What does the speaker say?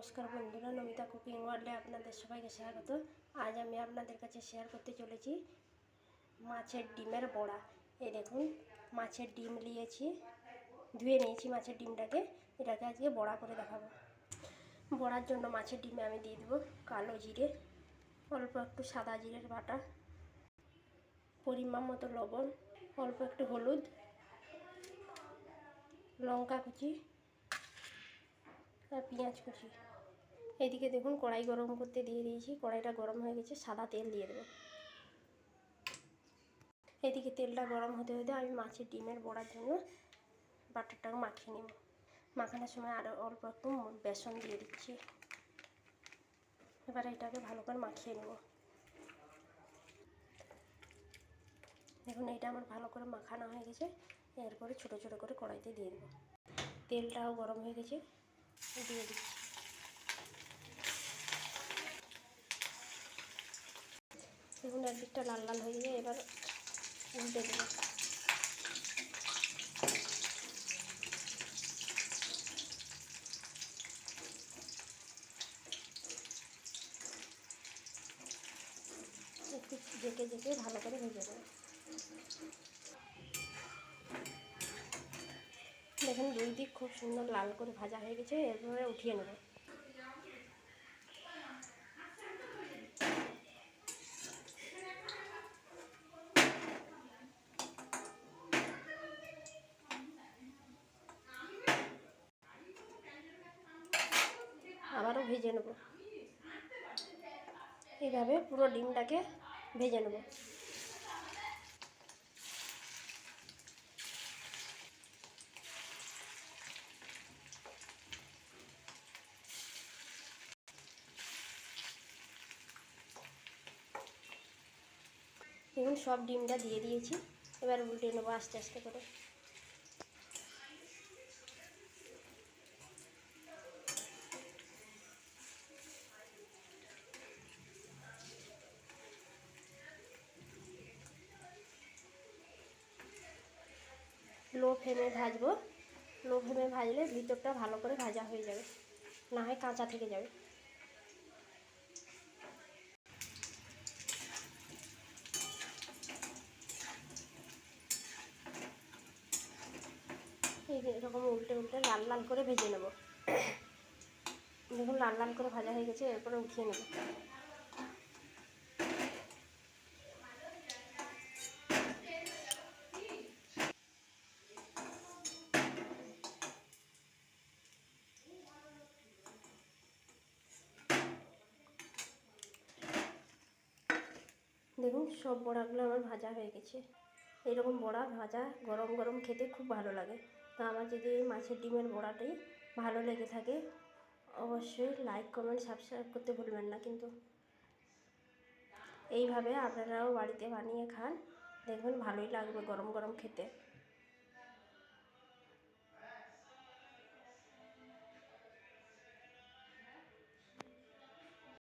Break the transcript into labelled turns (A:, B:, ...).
A: নমস্কার বন্ধুরা, নমিতা কুকিং ওয়ার্ল্ডে আপনাদের সবাইকে স্বাগত। আজ আমি আপনাদের কাছে শেয়ার করতে চলেছি মাছের ডিমের বড়া। এই দেখুন, মাছের ডিম নিয়েছি, ধুয়ে নিয়েছি মাছের ডিমটাকে। এটাকে আজকে বড়া করে দেখাবো। বড়ার জন্য মাছের ডিমে আমি দিয়ে দেবো কালো জিরে, অল্প একটু সাদা জিরের বাটা, পরিমাণ মতো লবণ, অল্প একটু হলুদ, লঙ্কা কুচি আর পেঁয়াজ কুচি। এদিকে দেখুন কড়াই গরম করতে দিয়ে দিয়েছি। কড়াইটা গরম হয়ে গেছে, সাদা তেল দিয়ে দেবো। এদিকে তেলটা গরম হতে হতে আমি মাছের ডিমের বড়ার জন্য বাটারটাকে মাখিয়ে নেব। মাখানোর সময় আরও অল্প একটু বেসন দিয়ে দিচ্ছি। এবার এটাকে ভালো করে মাখিয়ে নেব। দেখুন এটা আমার ভালো করে মাখানো হয়ে গেছে। এরপরে ছোটো ছোটো করে কড়াইতে দিয়ে দেবো। তেলটাও গরম হয়ে গেছে, দিয়ে দিচ্ছি। দেখুন একদিকটা লাল লাল হয়ে গেছে এবার উল্টে দেবো। একটু জেকে জেকে ভালো করে ভেজে দেবো দেখুন দুই দিক খুব সুন্দর লাল করে ভাজা হয়ে গেছে, এরপরে উঠিয়ে নেব। ভেজে নেব। এইভাবে পুরো ডিমটাকে ভেজে নেব। দেখুন, সব ডিমটা দিয়ে দিয়েছি। এবার উল্টে নেব আস্তে আস্তে করে লো ফ্লেমে ভাজবো। লো ফ্লেমে ভাজলে ভিতরটা ভালো করে ভাজা হয়ে যাবে। না হয় কাঁচা থেকে যাবে। এরকম উল্টে উল্টে লাল লাল করে ভেজে নেব। দেখুন লাল লাল করে ভাজা হয়ে গেছে, এরপরে উঠিয়ে নেব। দেখুন সব বড়াগুলো আমার ভাজা হয়ে গেছে। এরকম বড়া ভাজা গরম গরম খেতে খুব ভালো লাগে। তো আমার যদি এই মাছের ডিমের বড়াটি ভালো লেগে থাকে, অবশ্যই লাইক কমেন্ট সাবস্ক্রাইব করতে ভুলবেন না কিন্তু। এইভাবে আপনারাও বাড়িতে বানিয়ে খান, দেখবেন ভালোই লাগবে গরম গরম খেতে।